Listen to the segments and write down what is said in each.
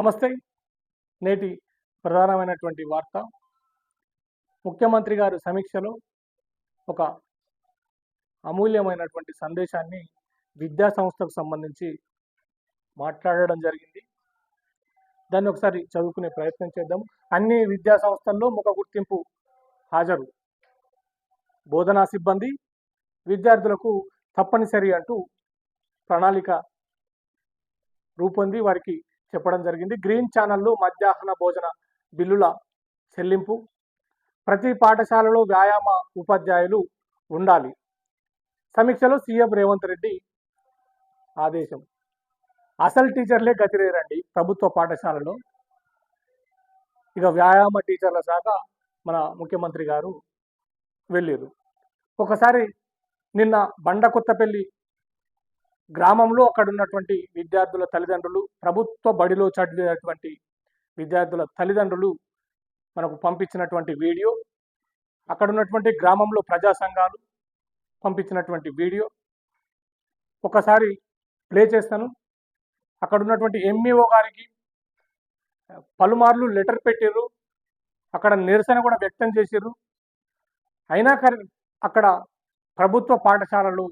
నమస్తే. నేటి ప్రధానమైనటువంటి వార్త. ముఖ్యమంత్రి గారు సమీక్షలో ఒక అమూల్యమైనటువంటి సందేశాన్ని విద్యా సంస్థకు సంబంధించి మాట్లాడడం జరిగింది. దాన్ని ఒకసారి చదువుకునే ప్రయత్నం చేద్దాం. అన్ని విద్యా సంస్థల్లో ముఖ గుర్తింపు హాజరు. బోధనా సిబ్బంది విద్యార్థులకు తప్పనిసరి అంటూ ప్రణాళిక రూపొంది వారికి చెప్పడం జరిగింది. గ్రీన్ ఛానల్లో మధ్యాహ్న భోజన బిల్లుల చెల్లింపు ప్రతి పాఠశాలలో వ్యాయామ ఉపాధ్యాయులు ఉండాలి. సమీక్షలో సీఎం రేవంత్ రెడ్డి ఆదేశం. అసలు టీచర్లే గతిరేరండి ప్రభుత్వ పాఠశాలలో. ఇక వ్యాయామ టీచర్ల శాఖ మన ముఖ్యమంత్రి గారు వెళ్ళారు ఒకసారి నిన్న బండ కొత్తపల్లి గ్రామంలో అక్కడ ఉన్నటువంటి విద్యార్థుల తల్లిదండ్రులు ప్రభుత్వ బడిలో చదివేటువంటి విద్యార్థుల తల్లిదండ్రులు మనకు పంపించినటువంటి వీడియో అక్కడ ఉన్నటువంటి గ్రామంలో ప్రజా సంఘాలు పంపించినటువంటి వీడియో. ఒకసారి ప్లే చేస్తాను. అక్కడ ఉన్నటువంటి ఎంఈఓ గారికి పలుమార్లు లెటర్ పెట్టారు అక్కడ నిరసన కూడా వ్యక్తం చేశారు అయినా అక్కడ ప్రభుత్వ పాఠశాలలు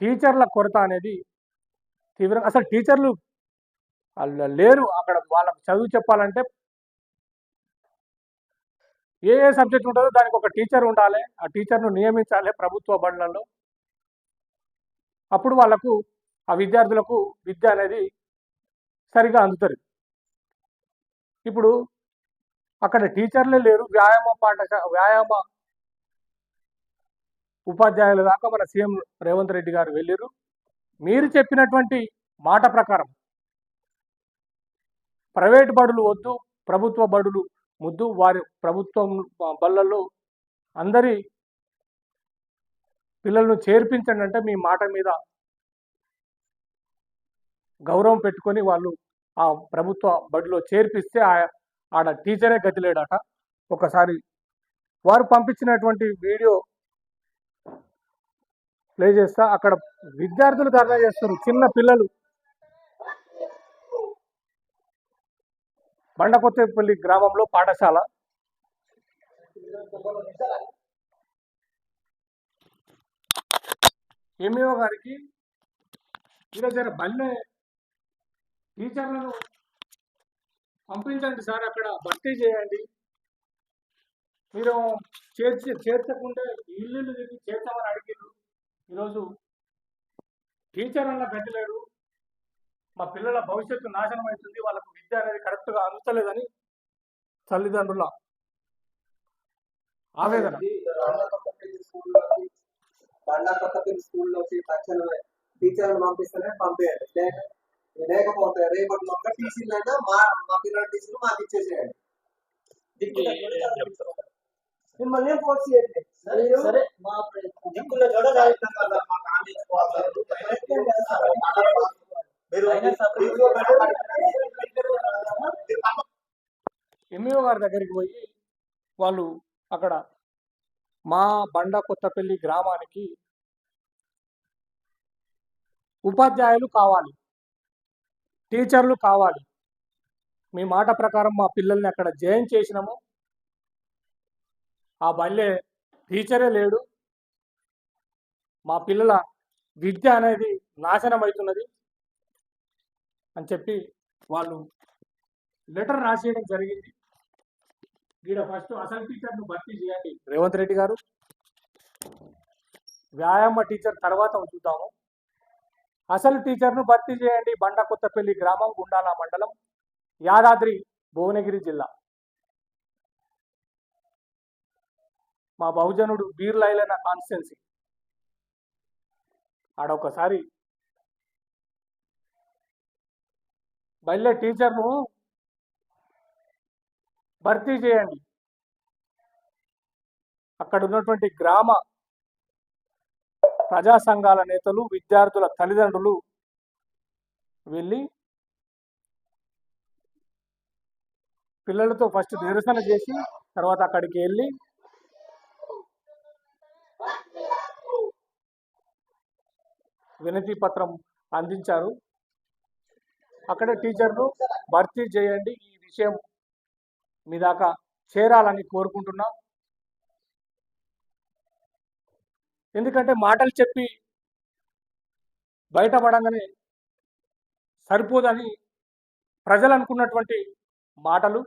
టీచర్ల కొరత అనేది తీవ్రంగా అసలు టీచర్లు వాళ్ళు లేరు అక్కడ. వాళ్ళకు చదువు చెప్పాలంటే ఏ ఏ సబ్జెక్ట్ ఉంటుందో దానికి ఒక టీచర్ ఉండాలి. ఆ టీచర్ను నియమించాలి ప్రభుత్వ బడులలో అప్పుడు వాళ్ళకు ఆ విద్యార్థులకు విద్య అనేది సరిగా అందుతుంది. ఇప్పుడు అక్కడ టీచర్లే లేరు. వ్యాయామ పాఠశాల వ్యాయామ ఉపాధ్యాయుల దాకా మన సీఎం రేవంత్ రెడ్డి గారు వెళ్ళారు మీరు చెప్పినటువంటి మాట ప్రకారం ప్రైవేట్ బడులు వద్దు ప్రభుత్వ బడులు ముద్దు వారి ప్రభుత్వం బళ్ళల్లో అందరి పిల్లలను చేర్పించండి అంటే మీ మాట మీద గౌరవం పెట్టుకొని వాళ్ళు ఆ ప్రభుత్వ బడిలో చేర్పిస్తే ఆడ టీచరే గతిలేడట. ఒకసారి వారు పంపించినటువంటి వీడియో ప్లే చేస్తా. అక్కడ విద్యార్థులు ధర్నా చేస్తారు. చిన్న పిల్లలు. బండకొత్తపల్లి గ్రామంలో పాఠశాల. ఎంఈఓ గారికి ఈరోజు జర బల్లె టీచర్లను పంపించండి సార్. అక్కడ భర్తీ చేయండి. మీరు చేర్చి చేర్చకుంటే ఇల్లు తిరిగి చేర్చమని అడిగారు ఈరోజు టీచర్ అన్న పెట్టలేరు మా పిల్లల భవిష్యత్తు నాశనం అవుతుంది. వాళ్ళకు విద్య అనేది కరెక్ట్గా అందుతలేదని తల్లిదండ్రుల ఆవేదన. స్కూల్లోకి తక్షణమే టీచర్లు పంపిస్తేనే పంపేయండి లేకపోతే రేపటి మొక్క టీసీలైనా మా మా పిల్లల టీసీలు మాకు ఇచ్చేసేయండి మిమ్మల్ని ఫోర్స్ సరే మా దగ్గరికి పోయి వాళ్ళు అక్కడ మా బండ కొత్తపల్లి గ్రామానికి ఉపాధ్యాయులు కావాలి టీచర్లు కావాలి. మీ మాట ప్రకారం మా పిల్లల్ని అక్కడ జాయిన్ చేసినాము. ఆ బల్లే టీచరే లేడు. మా పిల్లల విద్య అనేది నాశనం అవుతున్నది అని చెప్పి వాళ్ళు లెటర్ రాసేయడం జరిగింది. ఈడ ఫస్ట్ అసలు టీచర్ను భర్తీ చేయండి రేవంత్ రెడ్డి గారు వ్యాయామ టీచర్ తర్వాత చూద్దాము. అసలు టీచర్ను భర్తీ చేయండి బండ కొత్తపల్లి గ్రామం గుండాల మండలం యాదాద్రి భువనగిరి జిల్లా. మా బహుజనుడు బీర్లైలన కాన్స్టెన్సీ. ఆడొకసారి బయలుదే టీచర్ను భర్తీ చేయండి. అక్కడ ఉన్నటువంటి గ్రామ ప్రజా సంఘాల నేతలు విద్యార్థుల తల్లిదండ్రులు వెళ్ళి పిల్లలతో ఫస్ట్ నిరసన చేసి తర్వాత అక్కడికి వెళ్ళి వినతి పత్రం అందించారు. అక్కడ టీచర్ను భర్తీ చేయండి. ఈ విషయం మీ దాకా చేరాలని కోరుకుంటున్నాం. ఎందుకంటే మాటలు చెప్పి బయటపడంగానే సరిపోదని ప్రజలు అనుకున్నటువంటి మాటలు.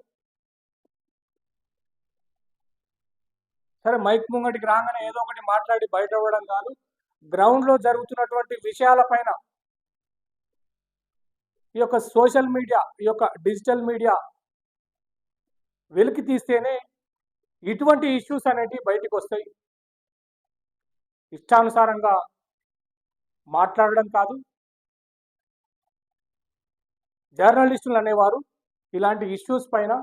సరే మైక్ ముంగటికి రాగానే ఏదో ఒకటి మాట్లాడి బయట అవ్వడం కాదు. గ్రౌండ్లో జరుగుతున్నటువంటి విషయాలపైన ఈ యొక్క సోషల్ మీడియా ఈ యొక్క డిజిటల్ మీడియా వెలికి తీస్తేనే ఇటువంటి ఇష్యూస్ అనేటివి బయటికి వస్తాయి. ఇష్టానుసారంగా మాట్లాడడం కాదు. జర్నలిస్టులు అనేవారు ఇలాంటి ఇష్యూస్ పైన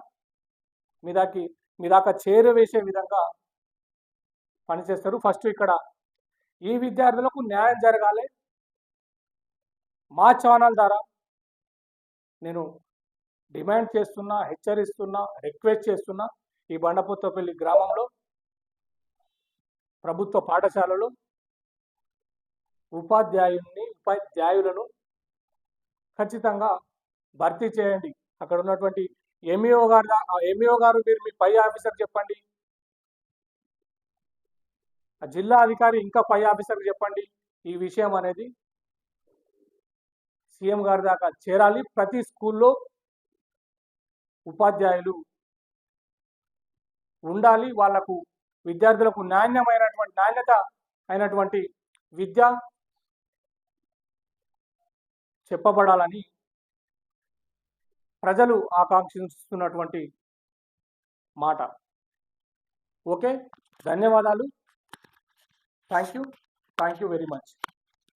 మీ దాకి మీ దాకా చేరవేసే విధంగా పనిచేస్తారు. ఫస్ట్ ఇక్కడ ఈ విద్యార్థులకు న్యాయం జరగాలి. మా ఛానల్ ద్వారా నేను డిమాండ్ చేస్తున్నా హెచ్చరిస్తున్నా రిక్వెస్ట్ చేస్తున్నా ఈ బండపుత్తపల్లి గ్రామంలో ప్రభుత్వ పాఠశాలలో ఉపాధ్యాయుల్ని ఉపాధ్యాయులను ఖచ్చితంగా భర్తీ చేయండి. అక్కడ ఉన్నటువంటి ఎంఈఓ గారు ఎంఈఓ గారు మీరు మీ పై ఆఫీసర్ చెప్పండి. జిల్లా అధికారి ఇంకా పై ఆఫీసర్ చెప్పండి. ఈ విషయం అనేది సీఎం గారి దాకా చేరాలి. ప్రతి స్కూల్లో ఉపాధ్యాయులు ఉండాలి. వాళ్ళకు విద్యార్థులకు నాణ్యమైనటువంటి నాణ్యత అయినటువంటి విద్య చెప్పబడాలని ప్రజలు ఆకాంక్షిస్తున్నటువంటి మాట. ఓకే. ధన్యవాదాలు. Thank you thank you very much.